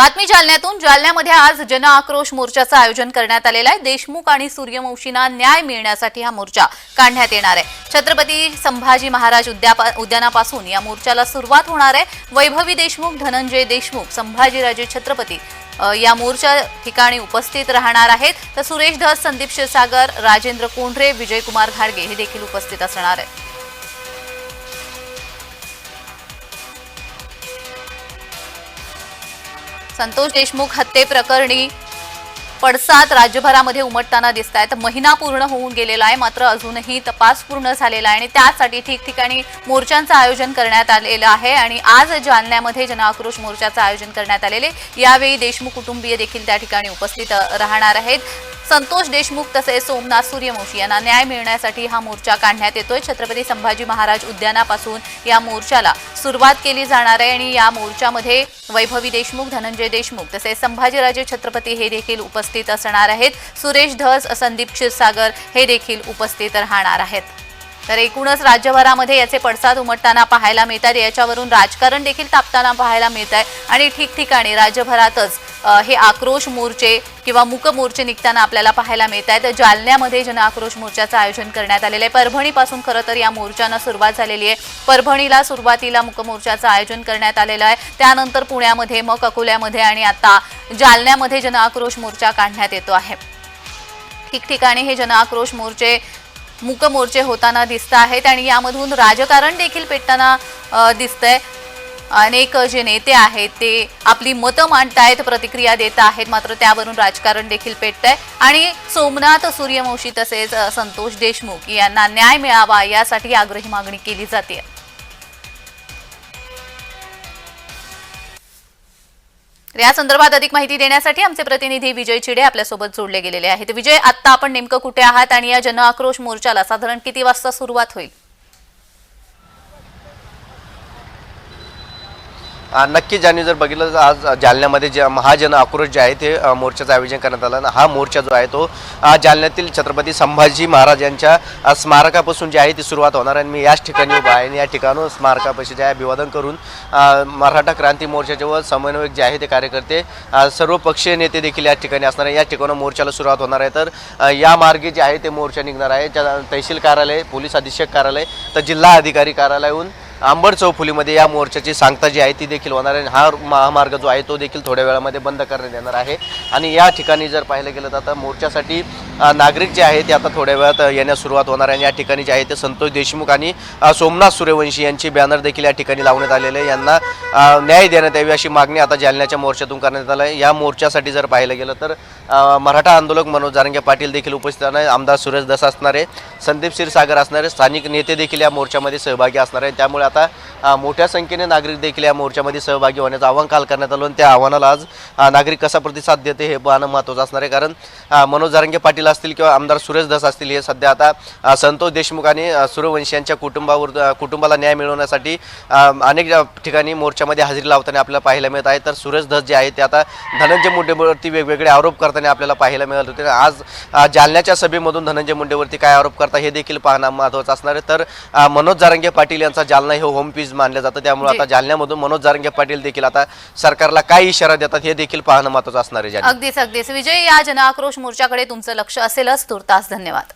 बातमी जालन्यातून. जालन्यामध्ये आज जन आक्रोश मोर्चाचं आयोजन करण्यात आलेलं आहे. देशमुख आणि सूर्यवंशींना न्याय मिळण्यासाठी हा मोर्चा काढण्यात येणार आहे. छत्रपती संभाजी महाराज उद्यापा उद्यानापासून या मोर्चाला सुरुवात होणार आहे. वैभवी देशमुख धनंजय देशमुख संभाजीराजे छत्रपती या मोर्चा ठिकाणी उपस्थित राहणार आहेत. तर सुरेश धस संदीप क्षीरसागर राजेंद्र कोंढरे विजयकुमार घाडगे हे देखील उपस्थित असणार आहेत. संतोष देशमुख हत्येप्रकरणी पडसाद राज्यभरामध्ये उमटताना दिसत आहेत महिना पूर्ण होऊन गेलेला आहे मात्र अजूनही तपास पूर्ण झालेला आहे आणि त्यासाठी ठिकठिकाणी मोर्चांचं आयोजन करण्यात आलेलं आहे आणि आज जालन्यामध्ये जनआक्रोश मोर्चाचं आयोजन करण्यात आलेले यावेळी देशमुख कुटुंबीय देखील त्या ठिकाणी उपस्थित राहणार आहेत. संतोष देशमुख तसेच सोमनाथ सूर्यवंशी यांना न्याय मिळण्यासाठी हा मोर्चा काढण्यात येतोय. छत्रपती संभाजी महाराज उद्यानापासून या मोर्चाला सुरुवात केली जाणार आहे आणि या मोर्चामध्ये वैभवी देशमुख धनंजय देशमुख तसेच संभाजीराजे छत्रपती हे देखील उपस्थित असणार आहेत. सुरेश धस संदीप क्षीरसागर हे देखील उपस्थित राहणार आहेत. तर एकूणच राज्यभरामध्ये याचे पडसाद उमटताना पाहायला मिळतात. याच्यावरून राजकारण देखील तापताना पाहायला मिळत आहे आणि ठिकठिकाणी राज्यभरातच हे आक्रोश मोर्चे किंवा मुक मोर्चे निघताना आपल्याला पाहायला मिळत आहेत जालन्यामध्ये जन आक्रोश मोर्चाचं आयोजन करण्यात आलेलं आहे. परभणीपासून खरं तर या मोर्चांना सुरुवात झालेली आहे. परभणीला सुरुवातीला मूक मोर्चाचं आयोजन करण्यात आलेलं आहे. त्यानंतर पुण्यामध्ये मग अकोल्यामध्ये आणि आता जालन्यामध्ये जन आक्रोश मोर्चा काढण्यात येतो आहे. ठिकठिकाणी हे जन आक्रोश मोर्चे मूक मोर्चे होताना दिसत आहेत आणि यामधून राजकारण देखील पेटताना दिसतंय. अनेक जे नेते आहेत ते आपली मतं मांडतायत प्रतिक्रिया देत आहेत. मात्र त्यावरून राजकारण देखील पेटतंय. आणि सोमनाथ सूर्यवंशी तसेच संतोष देशमुख यांना न्याय मिळावा यासाठी आग्रही मागणी केली जाते या संदर्भात अधिक माहिती देण्यासाठी आमचे प्रतिनिधी विजय चिडे आपल्यासोबत जोडले गेलेले आहेत. विजय आता आपण नेमकं कुठे आहात? आणि या जन आक्रोश मोर्चाला साधारण किती वाजता सुरुवात होईल? नक्की ज्यांनी जर बघितलं तर आज जालन्यामध्ये जे महाजन आक्रोश जे आहे ते मोर्चाचं आयोजन करण्यात आलं. आणि हा मोर्चा जो आहे तो जालन्यातील छत्रपती संभाजी महाराज यांच्या स्मारकापासून जे आहे ती सुरुवात होणार आहे. आणि मी याच ठिकाणी उभा आहे आणि या ठिकाणून स्मारकापाशी जे आहे अभिवादन करून मराठा क्रांती मोर्चाचे व समन्वयक जे आहे ते कार्यकर्ते सर्व पक्षीय नेते देखील या ठिकाणी असणार आहे. या ठिकाणं मोर्चाला सुरुवात होणार आहे. तर या मार्गे जे आहे ते मोर्चा निघणार आहे. तहसील कार्यालय पोलीस अधीक्षक कार्यालय तर जिल्हा अधिकारी कार्यालयाहून आंबड चौफुलीमध्ये या मोर्चाची सांगता जी आहे ती देखील होणार आहे. आणि हा महामार्ग जो आहे तो देखील थोड्या वेळामध्ये बंद करण्यात येणार आहे. आणि या ठिकाणी जर पाहिलं गेलं तर आता मोर्चासाठी नागरिक जे आहे ते आता थोड्या वेळात येण्यास सुरुवात होणार आहे आणि या ठिकाणी जे आहे ते संतोष देशमुख आणि सोमनाथ सूर्यवंशी यांची बॅनर देखील या ठिकाणी लावण्यात आलेले आहे. यांना न्याय देण्यात यावी अशी मागणी आता जालन्याच्या मोर्चातून करण्यात आलं आहे. या मोर्चासाठी जर पाहिलं गेलं तर मराठा आंदोलक मनोज जारंगे पाटील देखील उपस्थित आहे आमदार सुरेश दस असणारे संदीप क्षीरसागर असणारे स्थानिक नेते देखील या मोर्चामध्ये सहभागी असणार आहेत. त्यामुळे आता मोठ्या संख्येने नागरिक देखील या मोर्चामध्ये सहभागी होण्याचं आवाहन काल करण्यात आलं आणि त्या आव्हानाला आज नागरिक कसा प्रतिसाद देते हे पाहणं महत्त्वाचं असणार आहे. कारण मनोज जारंगे पाटील असतील किंवा आमदार सुरेश दस असतील हे सध्या आता संतोष देशमुख आणि सूर्यवंशी यांच्या कुटुंबावर कुटुंबाला न्याय मिळवण्यासाठी अनेक ठिकाणी मोर्चामध्ये हजेरी लावताना आपल्याला पाहायला मिळत आहे. तर सुरेश धस जे आहे ते आता धनंजय मुंडेवरती वेगवेगळे आरोप करताना आपल्याला पाहायला मिळत होते. आज जालन्याच्या सभेमधून धनंजय मुंडेवरती काय आरोप करता हे देखील पाहणं महत्त्वाचं असणार आहे. तर मनोज जारंगे पाटील यांचा जालना हे होम पीस मानलं जातं. त्यामुळे. आता जालन्यामधून मनोज जारंगे पाटील देखील आता सरकारला काय इशारा देतात हे देखील पाहणं महत्त्वाचं असणार आहे. अगदीच अगदीच. विजय या जन आक्रोश मोर्चाकडे तुमचं लक्ष असेलच तुर्तास धन्यवाद.